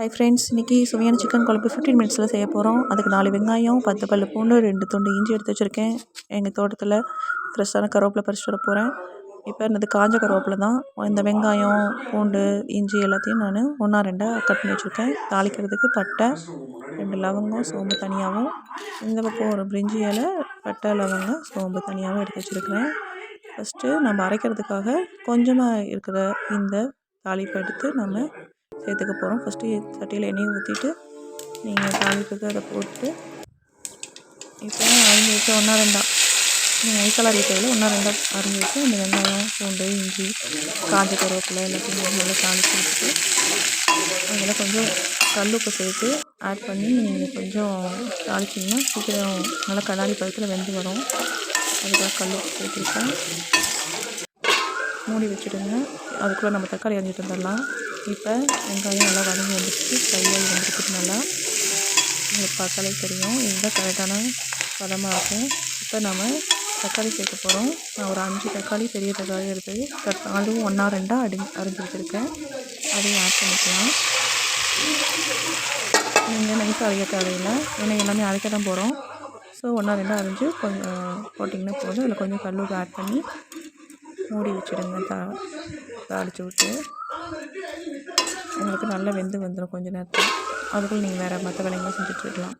Hi friends இன்றைக்கி சுவையான chicken குழம்பு ஃபிஃப்டீன் மினிட்ஸில் செய்ய போகிறோம் அதுக்கு நாலு வெங்காயம் பத்து பல் பூண்டு ரெண்டு துண்டு இஞ்சி எடுத்து வச்சுருக்கேன். எங்கள் தோட்டத்தில் ஃப்ரெஷ்ஷான கருவேப்பிலை பறிச்சுட்டு வர போகிறேன் இப்போ என்னது காஞ்ச கருவேப்பிலை தான். இந்த வெங்காயம் பூண்டு இஞ்சி எல்லாத்தையும் நான் ஒன்றா ரெண்டாக கட் பண்ணி வச்சுருக்கேன். தாளிக்கிறதுக்கு பட்டை ரெண்டு லவங்கம் சோம்பு தனியாகவும் இந்த பக்கம் ஒரு பிரிஞ்சி இலை பட்டை லவங்கம் சோம்பு தனியாகவும் எடுத்து வச்சுருக்கிறேன். ஃபஸ்ட்டு நம்ம அரைக்கிறதுக்காக கொஞ்சமாக இருக்கிற இந்த தாளிப்பை எடுத்து நம்ம சேர்த்துக்க போகிறோம். ஃபஸ்ட்டு சட்டியில் எண்ணெயை ஊற்றிட்டு நீங்கள் தாளிப்புக்கு அதை போட்டு இப்போ அரிஞ்சு வச்சு ஒன்றா ரெண்டா. நீங்கள் ஐசலாரி அரைக்கிறதுல ஒன்றா ரெண்டா அரிஞ்சு வச்சு அந்த வெங்காயம் பூண்டு இஞ்சி காஞ்ச கருவேப்பிலை எல்லாத்தையும் நல்லா தாளித்து வச்சுட்டு அதில் கொஞ்சம் கல்லுப்பு சேர்த்து ஆட் பண்ணி நீங்கள் கொஞ்சம் தாளிச்சிங்கன்னா சீக்கிரம் நல்லா கண்ணாடி பழத்தில் வெந்து வரும். அதுக்காக கல்லுப்பு சேர்த்துருக்கேன் மூடி வச்சுடுங்க. அதுக்குள்ளே நம்ம தக்காளி அரிஞ்சிட்டு வந்துடலாம். இப்போ வெங்காயம் நல்லா வதங்கி வந்துடுச்சு கையில் வந்துருக்குது நல்லா. உங்களுக்கு பார்த்தாலே தெரியும். இதுதான் கரெக்டான பதமாக இருக்கும். இப்போ நம்ம தக்காளி சேர்க்க போகிறோம் நான் ஒரு அஞ்சு தக்காளி பெரிய தக்காளி எடுத்து அதுவும் ஒன்றா ரெண்டாக அடி அரிஞ்சு வச்சுருக்கேன். அதையும் ஆட் பண்ணிக்கலாம். நீங்கள் நைஸாக அரைக்க தேவையில்லை. ஏன்னா எல்லாமே அரைக்க தான் போகிறோம் ஸோ ஒன்றா ரெண்டாக அரைஞ்சி கொஞ்சம் போட்டிங்கன்னா போதும். அதில் கொஞ்சம் கல் ஆட் பண்ணி மூடி வச்சுடுங்க தா தாளித்து விட்டு. உங்களுக்கு நல்லா வெந்து வந்துடும் கொஞ்சம் நேரத்தில். அதுக்குள்ளே நீங்கள் வேறு மற்ற வேலைங்களும் செஞ்சுட்ருக்கலாம்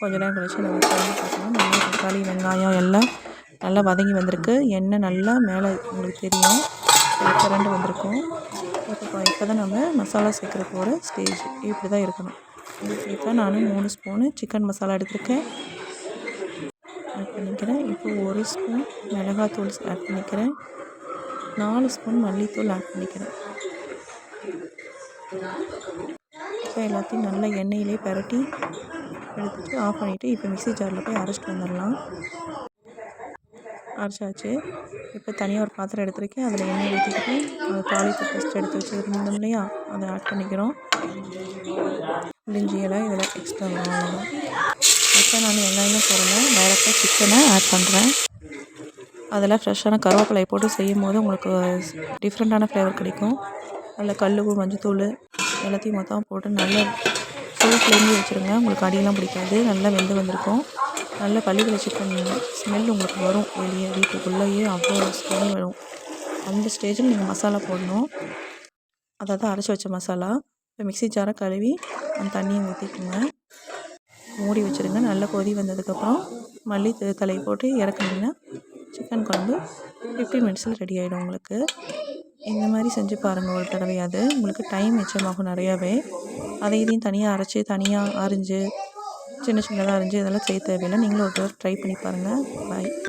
கொஞ்சம் நேரம் கழிச்சு நம்ம குழம்பு பார்க்கலாம் நல்லா தக்காளி வெங்காயம் எல்லாம் நல்லா வதங்கி வந்திருக்கு. எண்ணெய் நல்லா மேலே உங்களுக்கு தெரியும். கரண்டு வந்திருக்கும். இப்போ இப்போ தான் நம்ம மசாலா சேர்க்குற போகிற ஸ்டேஜ் இப்படி தான் இருக்கணும். இப்போ நான் மூணு ஸ்பூனு சிக்கன் மசாலா எடுத்திருக்கேன். ஆட் பண்ணிக்கிறேன். இப்போ ஒரு ஸ்பூன் மிளகாத்தூள் ஆட் பண்ணிக்கிறேன். நாலு ஸ்பூன் மல்லித்தூள் ஆட் பண்ணிக்கிறேன். எல்லாத்தையும் நல்லா எண்ணெயிலே பரட்டி எடுத்துட்டு ஆஃப் பண்ணிவிட்டு இப்போ மிக்ஸி ஜாரில் போய் அரைச்சிட்டு வந்துடலாம். அரைச்சாச்சு. இப்போ தனியாக ஒரு பாத்திரம் எடுத்துருக்கேன். அதில் எண்ணெய் ஊற்றிக்கிட்டு அதை தாளிப்பு ஃபஸ்ட் எடுத்து வச்சுருந்தோம் இல்லையா? அதை ஆட் பண்ணிக்கிறோம். இஞ்சி இலை இதெல்லாம் எக்ஸ்ட்ரா வரும் இப்போ நான் வெங்காயமே போடல. டைரெக்டாக சிக்கனை ஆட் பண்ணுறேன் அதில் ஃப்ரெஷ்ஷான கருவேப்பிலையை போட்டு செய்யும் போது உங்களுக்கு டிஃப்ரெண்ட்டான ஃப்ளேவர் கிடைக்கும். அதில் கல் மஞ்சத்தூள் எல்லாத்தையும் மொத்தமாக போட்டு நல்லா ஃபுல் ஃப்ளேம்லேயே வச்சுருங்க. உங்களுக்கு அடியெல்லாம் பிடிக்காது. நல்லா வெந்து வந்திருக்கும். நல்ல பள்ளிகளை சிக்கன் ஸ்மெல் உங்களுக்கு வரும் வெளியே. வீட்டுக்குள்ளேயே அவ்வளோ ஸ்மெல் வரும். அந்த ஸ்டேஜில் நீங்கள் மசாலா போடணும். அதை தான் அரைச்சி வச்ச மசாலா. இப்போ மிக்ஸி ஜாரை கழுவி அந்த தண்ணியை ஊற்றிக்கோங்க. மூடி வச்சுருங்க. நல்லா கொதி வந்ததுக்கப்புறம் மல்லி தலை போட்டு இறக்குனீங்கன்னா சிக்கன் குழம்பு ஃபிஃப்டீன் மினிட்ஸில் ரெடி ஆகிடும் உங்களுக்கு. இந்த மாதிரி செஞ்சு பாருங்கள் ஒரு தடவையாவது உங்களுக்கு டைம் மிச்சமாகும் நிறையாவே. அதை இதையும் தனியாக அரைச்சி தனியாக அரிஞ்சு சின்ன சின்னதாக அரிஞ்சு இதெல்லாம் செய்ய தேவையில்லை. நீங்களும் ஒரு தடவை ட்ரை பண்ணி பாருங்கள் பாய்